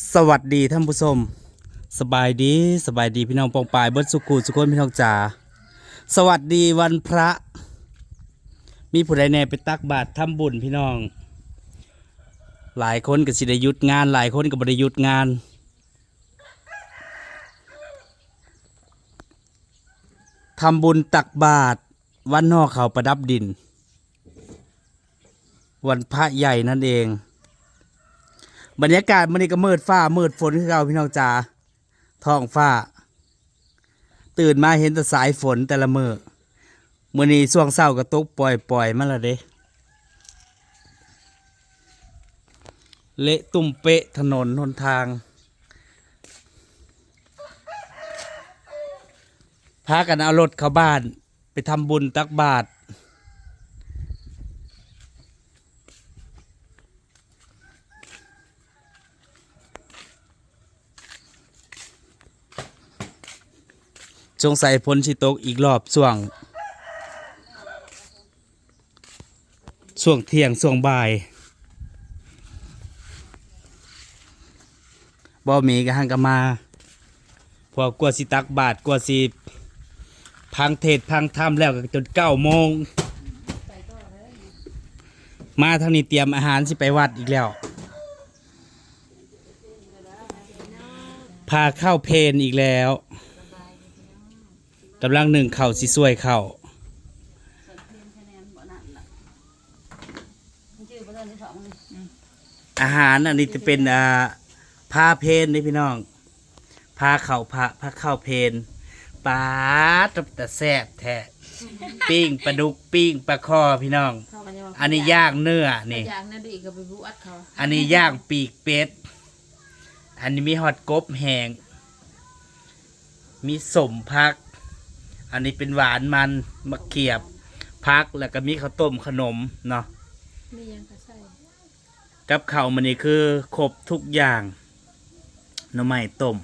สวัสดีท่านผู้ชมสบายดีสบายดีพี่น้องปองปายเบิดสุขุสุขคนพี่น้องจ๋าสวัสดีวันพระ มีผู้ใดแน่ไปตักบาตรทำบุญพี่น้อง หลายคนก็สิได้หยุดงาน หลายคนก็บ่ได้หยุดงาน ทำบุญตักบาตรวันนอกเขาประดับดิน วันพระใหญ่นั่นเอง บรรยากาศมันนี่ก็มืดฟ้ามืดฝนคือเราพี่น้องจ๋าท้องฟ้า ตื่นมาเห็นแต่สายฝนแต่ละมือมื่อนี้ช่วงเศร้าก็ตกปล่อยปล่อยมาละเด้เละตุ่มเปะถนนหนทาง พากันเอารถเข้าบ้าน ไปทำบุญตักบาตร สงสัยฝนสิตกอีกรอบช่วงช่วงเที่ยงช่วงบ่ายบ่มีก็หังก็มาพอกลัวสิตักบาทกลัวสิพังเทศพังธรรมแล้วก็จนเก้าโมงมาทางนี้เตรียมอาหารสิไปวัดอีกแล้ว พาเข้าเพนอีกแล้ว กำลังหนึ่งเข่าสิสวยเข่าอาหารอันนี้จะเป็นอ่าผ้าเพนนี่พี่น้องผ้าเข่าผ้าผ้าเข้าเพนปลาตบแต่แซ่บแท้ปิ้งปลาดุกปิ้งปลาคอพี่น้องเขากันยังว่าอันนี้ย่างเนื้อนี่อยางนั่นดีก็ไปบุอัดเขาอันนี้ย่างปีกเป็ด อันนี้มีฮอตกบแหงมีสมพัก อันนี้เป็นหวานมันมะเขียบพักแล้วก็มีข้าวต้มขนมเนาะไม่ยังก็ใส่กับข้าวมันนี่คือครบทุกอย่างหน่อไม้ต้ม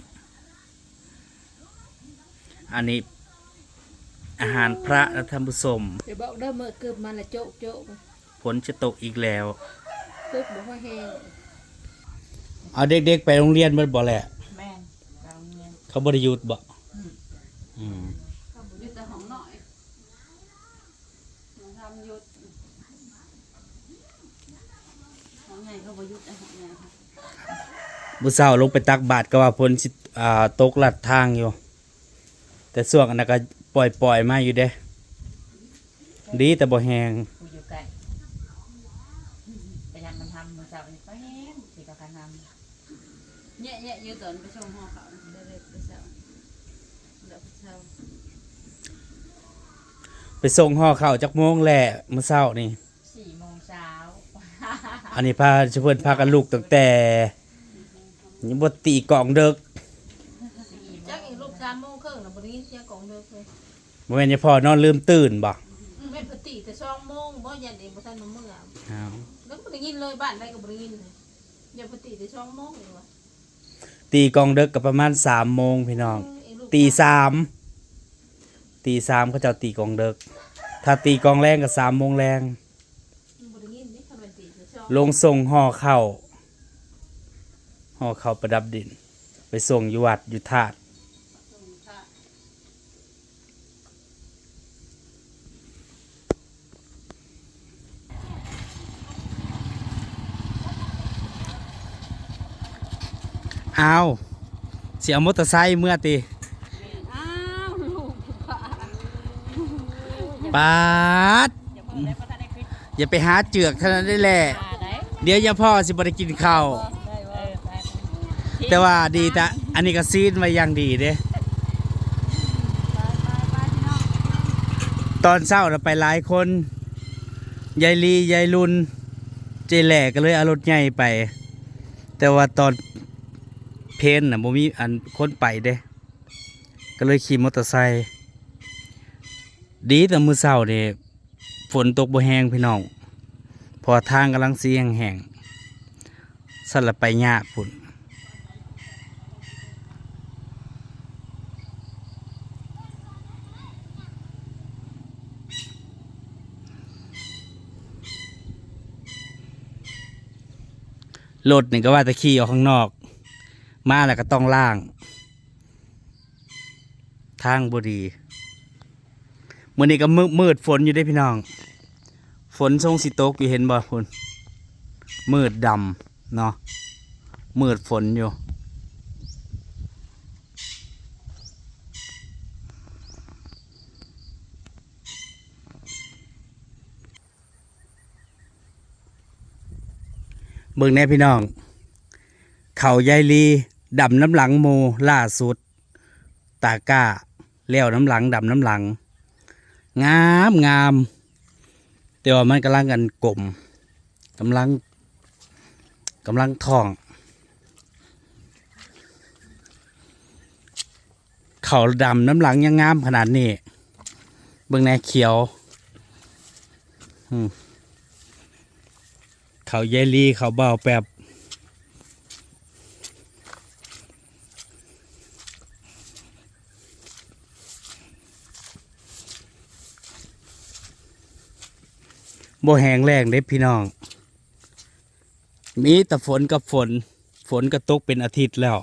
อันนี้อาหารพระและท่านผู้ชมเดี๋ยวบอกเด้อเมื่อเกิดมันละโจ๊กโจ๊กฝนจะตกอีกแล้วตึกบอกว่าแห้งเอาเด็กๆไปโรงเรียนเบิดบ่แหละแม่นเราเงี้ยเขาบริยุทธ์บ่อืม องหน่อยของทำยุดของไงเขาบุยุดแต่ของไงค่ะบุเศร้าลงไปตักบาทก็ว่าฝนสิอ่าตกลัดทางอยู่ แต่ส่วงอันนั้นก็ปล่อยปล่อยๆมาอยู่เด้ ดีแต่บ่แหงกูอยู่ไกลพยายามมันทำมันจะไปแห้งสิกับการทเนี่ยเนี่ยยืดตอนไปชมห้องเขาเด็กๆไปเช้าเดี๋ยวไปเช้า ไปส่งห่อข้าวจักโมงแหละมื้อเช้านี่ำสี่โมงเช้าอันนี้พาเพิ่นพากันลูกตั้งแต่ยังบ่ตีกล่องเด็กสี่โมจักงอีกลูกสามโมงครึ่งนะบริเสียงของเด็กเลยบ่แม่นจะพ่อนอนลืมตื่นบ่อืมเป็นปกติแต่สองโมงบ่ยันเองบ่ทันมาเมื่ออ้าวแล้วก็บ่ได้ยินเลยบ้านใดก็บ่ได้ยินเลยอย่าปกติแต่สองโมงเลยวะตีกล่องเด็กก็ประมาณ3โมงพี่น้อง เอ้ลูกตีสาม ตีสามเขาเจ้าตีกองเด็ก ถ้าตีกองแรงก็3โมงแรงลงส่งห่อเข้าห่อเข้าประดับดิน ไปส่งอยู่วัดอยู่ธาตุค่ะอ้าเสียมอเตอร์ไซค์เมื่อตี อ้าวลูกค่ะ ปาดอย่าเพิ่งได้เพราะถ้าได้คลิปอย่าไปหาเจือกเท่านั้นได้แหละมาได้เดี๋ยวยังพ่อสิบ่ได้กินข้าวได้เออได้แต่ว่าดีแต่อันนี้ก็ซีดมาอย่างดีเด้ตอนเช้าเราไปหลายคน ยายลียายลุน เจแหล่ก็เลยเอารถใหญ่ไป แต่ว่าตอนเพนน่ะบ่มีอันคนไปเด้ ก็เลยขี่มอเตอร์ไซค์ ดีแต่มือเช้านี่ฝนตกบ่แห้งพี่น้องพอทางกำลังเสียงแห้งสั่นละไปยากพุ่นรถนี่ก็ว่าจะขี่ออกข้างนอก มาแล้วก็ต้องล่าง ทางบดี มื่อนี้ก็มืดมืดฝนอยู่ได้พี่น้อง ฝนทรงสิตกอยู่เห็นบ่คุณมืดดำเนาะมืดฝนอยู่เบิ่งแน่พี่น้อง เขายายลีดำน้ำหลังโมล่าสุด ตาก้าเลี้ยวน้ำหลังดำน้ำหลัง งามงามแต่ว่ามันกำลังกันกลมกำลังกำลังท่อง เขาดำน้ำหลังยังงามขนาดนี้ เบิ่งแน่เขียวเขาเยลีเขาเบาแปบ บ่แหงแรงเด้พี่น้อง มีแต่ฝนกับฝน ฝนก็ตกเป็นอาทิตย์แล้ว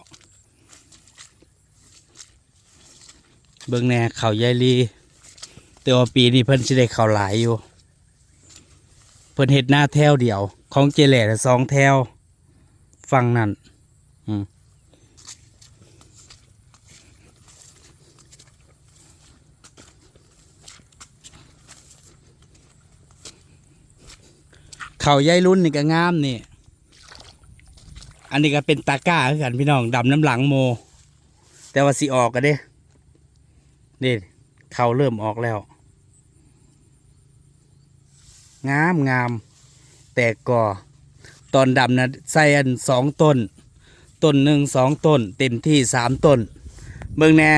เบิ่งแน่เขายายลี แต่ว่าปีนี้เพิ่นสิได้เขาหลายอยู่ เพิ่นเห็ดหน้าแถวเดียว ของเจแหล่น่สองแถวฟังนั่น เขายายรุ่นนี่ก็งามนี่ อันนี้ก็เป็นตาก้าคือกันพี่น้องดำน้ำหลังโม แต่ว่าสิออกกันเด้นี่เขาเริ่มออกแล้ว งามงามแต่ก่อตอนดำนะใส่อันสองต้น ต้นหนึ่งสองต้น เต็มที่สามต้นเบิ่งแน่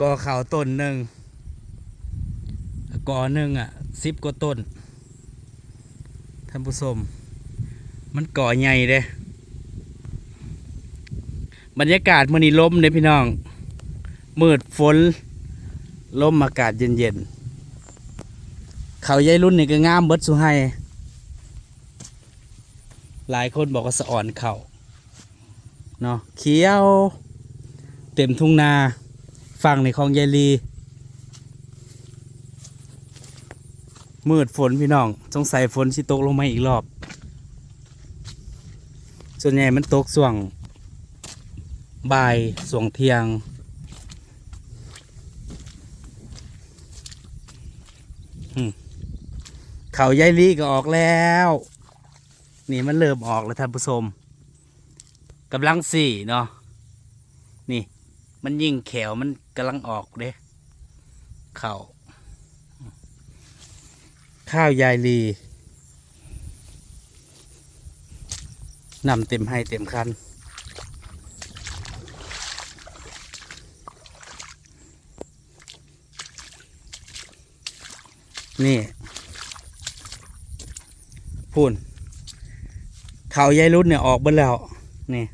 กอเขาต้นหนึ่งกอหนึ่งอะสิบกว่าต้นานผู้ชมมันก่อใหญ่เด้บรรยากาศมื่อนี้ลมเด้พี่น้อง มืดฝนลมอากาศเย็นๆ เขายายรุ่นนี่ก็งามเบิดสุให้หลายคนบอกว่าสะอ่อนเขาเนาะเขียว เต็มทุ่งนาฝั่งในคลองยายลี มืดฝนพี่น้องสงสัยฝนสิตกลงมาอีกรอบ ส่วนใหญ่มันตกส่วงบ่ายส่วงเที่ยง เขายายลีก็ออกแล้ว นี่มันเริ่มออกแล้วท่านผู้ชมกำลังสี่เนาะนี่ มันยิ่งแขวมันกำลังออกเด้เข่า ข้าวยายลีนำเต็มให้เต็มคัน นี่พูนเขาวยายรุ่นเนี่ยออกเบิดแล้ว นี่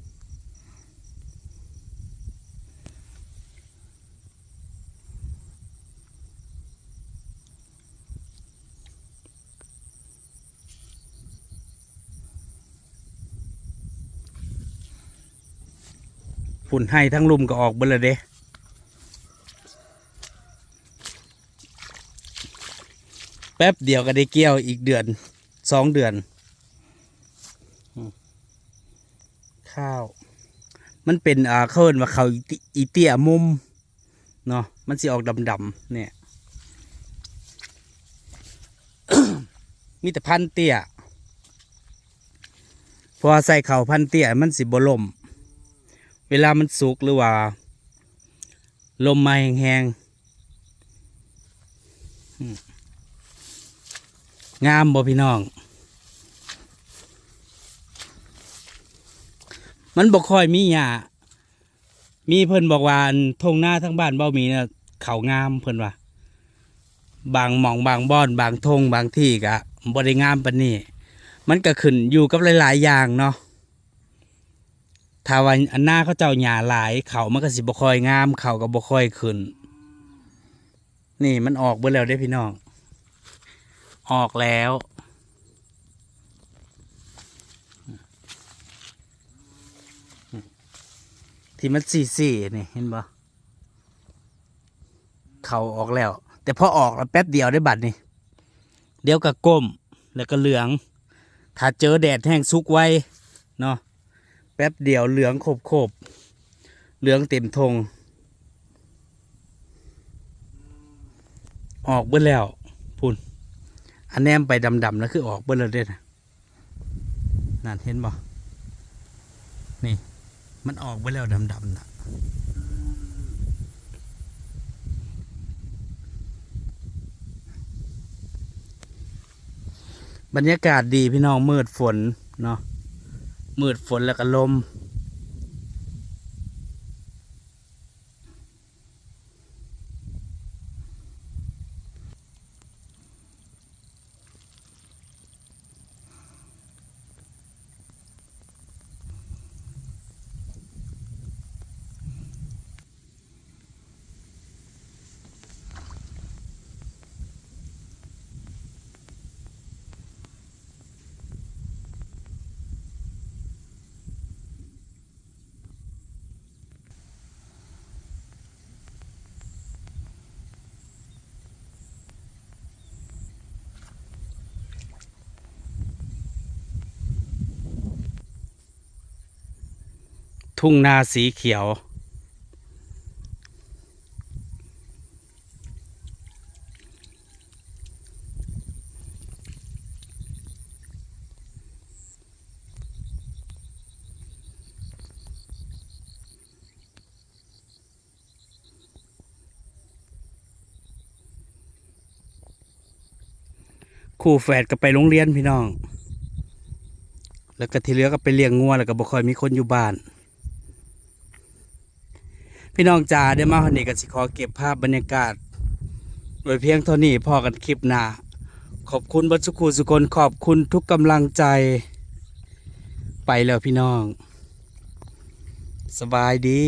ุ่นให้ทั้งลุมก็ออกเบิดแล้วเด้แป๊บเดียวก็ได้เกี่ยวอีกเดือนสองเดือน ข้าว มันเป็นอ่าเขาเอิ้นว่าเขาอีเตี้ยมุมเนาะมันสิออกดำๆเนี่ยมีแต่พันเตี้ยพอใส่เข่าพันเตี้ยมันสิบลม เวลามันสุกหรือว่า ลมมาแห้งๆงามบ่พี่น้อง มันบ่ค่อยมีหญ้ามีเพิ่นบอกว่าทงหน้าทั้งบ้านเบ้ามีเนี่ยเขางามเพิ่นว่าบางหมองบางบ่อนบางทงบางที่ก็บ่ได้งามปานนี้ มันก็ขึ้นอยู่กับหลาย ๆ อย่างเนาะ ถ้าว่าอันหน้าเขาเจ้าหญ้าหลาย เขามันก็สิบ่ค่อยงาม เขาก็บ่ค่อยขึ้น นี่มันออกเบิดแล้วเด้พี่น้อง ออกแล้ว ที่มันสี่สี่นี่เห็นบ่เขาออกแล้ว แต่พอออกแล้วแป๊บเดียวได้บัดนี่เดี๋ยวก็ก้มแล้วก็เหลือง ถ้าเจอแดดแห้งซุกไว้เนาะ แป๊บเดียวเหลืองโขบโขบเหลืองเต็มทง ออกเบิ้แล้วพุ่นอันแนมไปดำๆนะคือออกเบิ้แล้วเด้นะนั่นเห็นบ่นี่ มันออกไปแล้วดำๆนะบรรยากาศดีพี่น้องมืดฝนเนาะ มืดฝนแล้วก็ลม ทุ่งนาสีเขียว คู่แฝดก็ไปโรงเรียนพี่น้อง แล้วก็ที่เหลือก็ไปเลี้ยงงัวแล้วก็บ่ค่อยมีคนอยู่บ้าน พี่น้องจ๋าเดี๋ยวมาวันนี้ก็สิขอเก็บภาพบรรยากาศไว้เพียงเท่านี้พอกันคลิปหน้าขอบคุณบัตสุขุสุคนขอบคุณทุกกำลังใจ ไปแล้วพี่น้อง สบายดี